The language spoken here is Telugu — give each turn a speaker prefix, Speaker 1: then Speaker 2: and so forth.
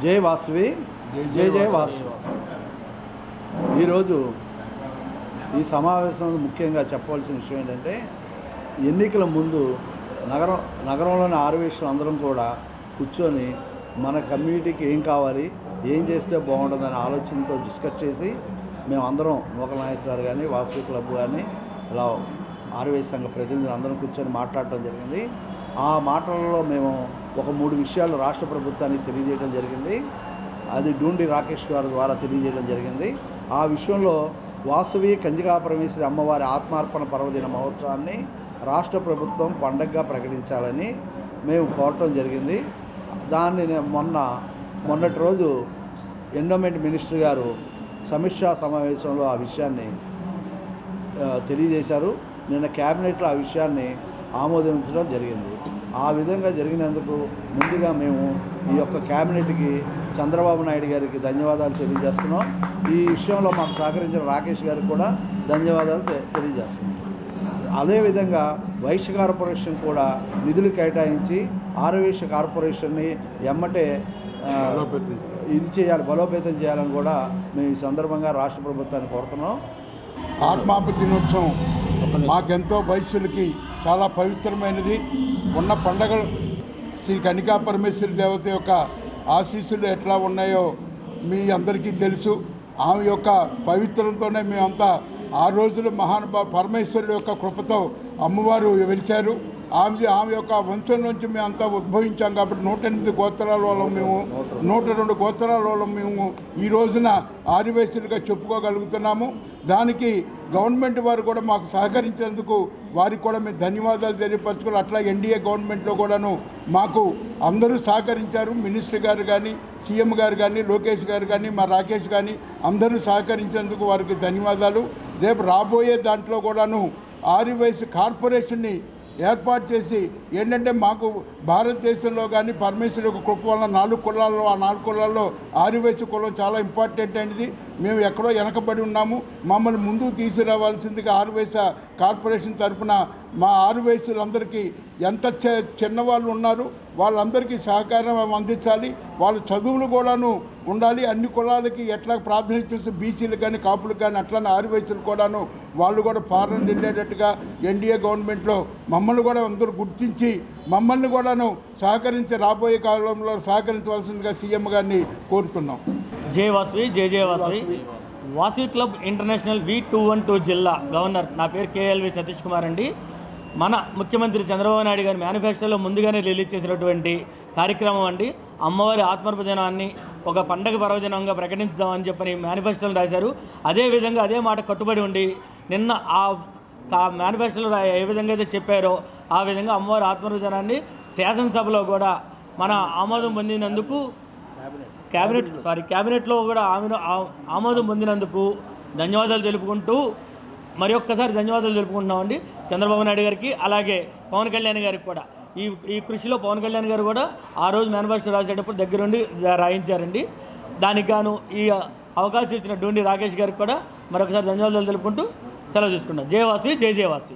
Speaker 1: జై వాసవి జై జై వాసవి. ఈరోజు ఈ సమావేశంలో ముఖ్యంగా చెప్పవలసిన విషయం ఏంటంటే ఎన్నికల ముందు నగరం నగరంలోని ఆరువేషులు అందరం కూడా కూర్చొని మన కమ్యూనిటీకి ఏం కావాలి ఏం చేస్తే బాగుంటుందనే ఆలోచనతో డిస్కస్ చేసి మేమందరం నూకల నాగేశ్వరరావు కానీ వాసవి క్లబ్ కానీ ఇలా ఆరువేశ సంఘ ప్రతినిధులు అందరం కూర్చొని మాట్లాడటం జరిగింది. ఆ మాటలలో మేము ఒక మూడు విషయాలు రాష్ట్ర ప్రభుత్వానికి తెలియజేయడం జరిగింది. అది డూండి రాకేష్ గారి ద్వారా తెలియజేయడం జరిగింది. ఆ విషయంలో వాసవి కంజికా పరమేశ్వరి అమ్మవారి ఆత్మార్పణ పర్వదిన మహోత్సవాన్ని రాష్ట్ర ప్రభుత్వం పండగగా ప్రకటించాలని మేము కోరటం జరిగింది. దాన్ని మొన్న మొన్నటి రోజు ఎండోమెంట్ మినిస్టర్ గారు సమీక్షా సమావేశంలో ఆ విషయాన్ని తెలియజేశారు. నిన్న క్యాబినెట్లో ఆ విషయాన్ని ఆమోదించడం జరిగింది. ఆ విధంగా జరిగినందుకు ముందుగా మేము ఈ యొక్క క్యాబినెట్కి చంద్రబాబు నాయుడు గారికి ధన్యవాదాలు తెలియజేస్తున్నాం. ఈ విషయంలో మాకు సహకరించిన రాకేష్ గారికి కూడా ధన్యవాదాలు తె- తెలియజేస్తున్నాం. అదేవిధంగా వైశ్య కార్పొరేషన్ కూడా నిధులు కేటాయించి ఆరవేశ కార్పొరేషన్ని ఎమ్మటే ఇది చేయాలి బలోపేతం చేయాలని కూడా మేము ఈ సందర్భంగా రాష్ట్ర ప్రభుత్వాన్ని కోరుతున్నాం.
Speaker 2: ఆత్మాప దినోత్సవం మాకెంతో వయస్సులకి చాలా పవిత్రమైనది. ఉన్న పండగలు శ్రీ కనికా పరమేశ్వరి దేవత యొక్క ఆశీస్సులు ఎట్లా ఉన్నాయో మీ అందరికీ తెలుసు. ఆమె యొక్క పవిత్రంతోనే మేమంతా ఆ రోజులు మహానుభావ పరమేశ్వరుడు యొక్క కృపతో అమ్మవారు వెలిచారు ఆమె ఆమె యొక్క వంశం నుంచి మేము అంతా ఉద్భవించాం కాబట్టి నూట ఎనిమిది గోత్రాల వాళ్ళం మేము నూట రెండు గోత్రాల వాళ్ళం మేము ఈ రోజున ఆదివాసీలుగా చెప్పుకోగలుగుతున్నాము. దానికి గవర్నమెంట్ వారు కూడా మాకు సహకరించినందుకు వారికి కూడా మేము ధన్యవాదాలు తెలియపరచుకోవాలి అట్లా ఎన్డీఏ గవర్నమెంట్లో కూడాను మాకు అందరూ సహకరించారు. మినిస్టర్ గారు కానీ సీఎం గారు కానీ లోకేష్ గారు కానీ మా రాకేష్ కానీ అందరూ సహకరించినందుకు వారికి ధన్యవాదాలు. రేపు రాబోయే దాంట్లో కూడాను ఆర్యవైస్ కార్పొరేషన్ని ఏర్పాటు చేసి ఏంటంటే మాకు భారతదేశంలో కానీ పరమేశ్వరు యొక్క కృప వల్ల నాలుగు కులాల్లో ఆ నాలుగు కులాల్లో ఆరివేసి కులం చాలా ఇంపార్టెంట్ అయినది. మేము ఎక్కడో వెనకబడి ఉన్నాము. మమ్మల్ని ముందుకు తీసుకురావాల్సిందిగా ఆరువేస కార్పొరేషన్ తరపున మా ఆరువేసులందరికీ ఎంత చి- చిన్నవాళ్ళు ఉన్నారు వాళ్ళందరికీ సహకారం అందించాలి. వాళ్ళ చదువులు కూడాను ఉండాలి. అన్ని కులాలకి ఎట్లా ప్రాధాన్యత ఇస్తే బీసీలు కానీ కాపులకు కానీ అట్లానే ఆరువయసులు కూడాను వాళ్ళు కూడా ఫారెన్ వెళ్ళేటట్టుగా ఎన్డీఏ గవర్నమెంట్లో మమ్మల్ని కూడా అందరూ గుర్తించి మమ్మల్ని కూడాను సహకరించి రాబోయే కాలంలో సహకరించవలసిందిగా సీఎం గారిని కోరుతున్నాం.
Speaker 3: జే వాసవి జే జే Vasavi. Vasavi club international V two one two జిల్లా గవర్నర్ నా పేరు కేఎల్వి సతీష్ కుమార్ అండి. మన ముఖ్యమంత్రి చంద్రబాబు నాయుడు గారి మేనిఫెస్టోలో ముందుగానే రిలీజ్ చేసినటువంటి కార్యక్రమం అండి. అమ్మవారి ఆత్మర్పదినాన్ని ఒక పండగ పర్వదినంగా ప్రకటించుదామని చెప్పని మేనిఫెస్టోలు రాశారు. అదేవిధంగా అదే మాట కట్టుబడి ఉండి నిన్న ఆ మేనిఫెస్టోలో ఏ విధంగా అయితే చెప్పారో ఆ విధంగా అమ్మవారి ఆత్మర్పదినాన్ని శాసనసభలో కూడా మన ఆమోదం పొందినందుకు క్యాబినెట్ సారీ క్యాబినెట్లో కూడా ఆమెను ఆ- ఆమోదం పొందినందుకు ధన్యవాదాలు తెలుపుకుంటూ మరి ఒక్కసారి ధన్యవాదాలు తెలుపుకుంటున్నామండి. చంద్రబాబు నాయుడు గారికి అలాగే పవన్ కళ్యాణ్ గారికి కూడా. ఈ ఈ కృషిలో పవన్ కళ్యాణ్ గారు కూడా ఆ రోజు మేనిఫెస్టో రాసేటప్పుడు దగ్గరుండి రాయించారండి. దానికి గాను ఈ అవకాశం ఇచ్చిన డూండి రాకేష్ గారికి కూడా మరొకసారి ధన్యవాదాలు తెలుపుకుంటూ సెలవు తీసుకుంటాం జయవాసి జై జయవాసి.